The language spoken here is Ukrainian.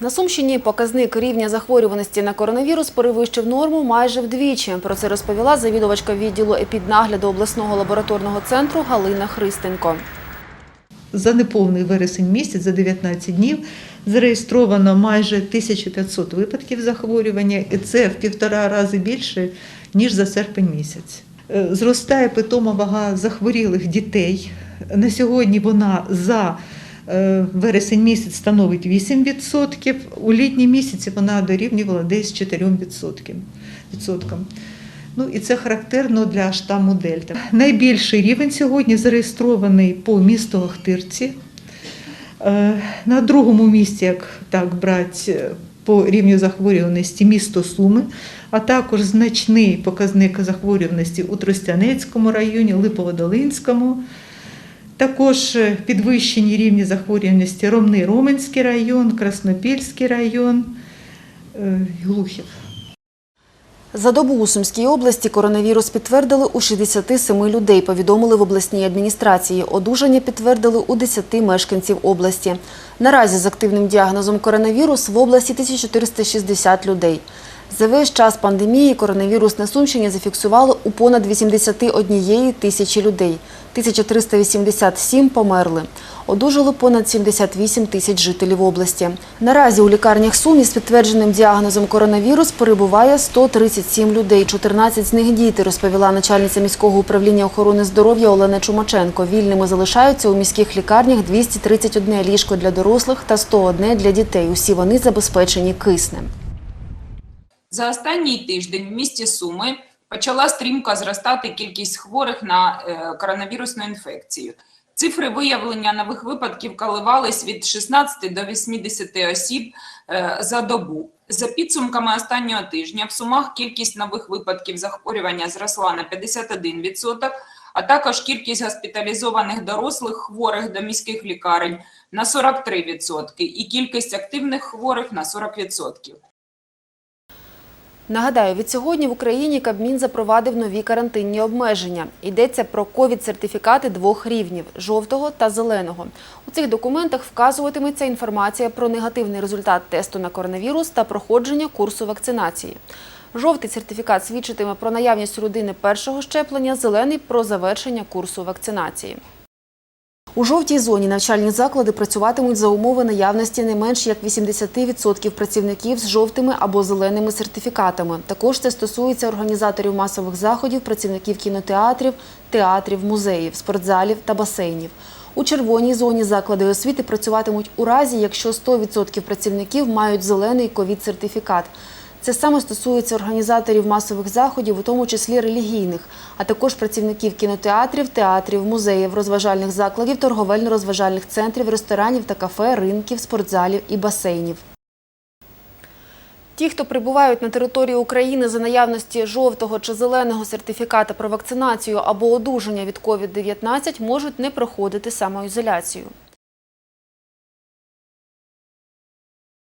На Сумщині показник рівня захворюваності на коронавірус перевищив норму майже вдвічі. Про це розповіла завідувачка відділу епіднагляду обласного лабораторного центру Галина Христенко. За неповний вересень місяць, за 19 днів, зареєстровано майже 1500 випадків захворювання, і це в півтора рази більше, ніж за серпень місяць. Е, Зростає питома вага захворілих дітей. На сьогодні вона за вересень місяць становить 8%, у літні місяці вона дорівнювала десь 4%. Ну і це характерно для штаму Дельта. Найбільший рівень сьогодні зареєстрований по місту Охтирці. Е, На другому місці, як так брати е, по рівню захворюваності, місто Суми, а також значний показник захворюваності у Тростянецькому районі, Липоводолинському. Також е, підвищені рівні захворюваності Ромний Роменський район, Краснопільський район, е, Глухів. За добу у Сумській області коронавірус підтвердили у 67 людей, повідомили в обласній адміністрації. Одужання підтвердили у 10 мешканців області. Наразі з активним діагнозом коронавірус в області 1460 людей. За весь час пандемії коронавірус на Сумщині зафіксували у понад 81 тисячі людей. 1387 померли. Одужало понад 78 тисяч жителів області. Наразі у лікарнях Сумі з підтвердженим діагнозом коронавірус перебуває 137 людей. 14 з них діти, розповіла начальниця міського управління охорони здоров'я Олена Чумаченко. Вільними залишаються у міських лікарнях 231 ліжко для дорослих та 101 для дітей. Усі вони забезпечені киснем. За останній тиждень в місті Суми почала стрімко зростати кількість хворих на е, коронавірусну інфекцію. Цифри виявлення нових випадків коливались від 16 до 80 осіб е, за добу. За підсумками останнього тижня в Сумах кількість нових випадків захворювання зросла на 51%, а також кількість госпіталізованих дорослих хворих до міських лікарень на 43% і кількість активних хворих на 40%. Нагадаю, від сьогодні в Україні Кабмін запровадив нові карантинні обмеження. Йдеться про ковід-сертифікати двох рівнів – жовтого та зеленого. У цих документах вказуватиметься інформація про негативний результат тесту на коронавірус та проходження курсу вакцинації. Жовтий сертифікат свідчитиме про наявність у людини першого щеплення, зелений – про завершення курсу вакцинації. У жовтій зоні навчальні заклади працюватимуть за умови наявності не менш як 80% працівників з жовтими або зеленими сертифікатами. Також це стосується організаторів масових заходів, працівників кінотеатрів, театрів, музеїв, спортзалів та басейнів. У червоній зоні заклади освіти працюватимуть у разі, якщо 100% працівників мають зелений ковід-сертифікат. Це саме стосується організаторів масових заходів, у тому числі релігійних, а також працівників кінотеатрів, театрів, музеїв, розважальних закладів, торговельно-розважальних центрів, ресторанів та кафе, ринків, спортзалів і басейнів. Ті, хто прибувають на територію України за наявності жовтого чи зеленого сертифіката про вакцинацію або одужання від COVID-19, можуть не проходити самоізоляцію.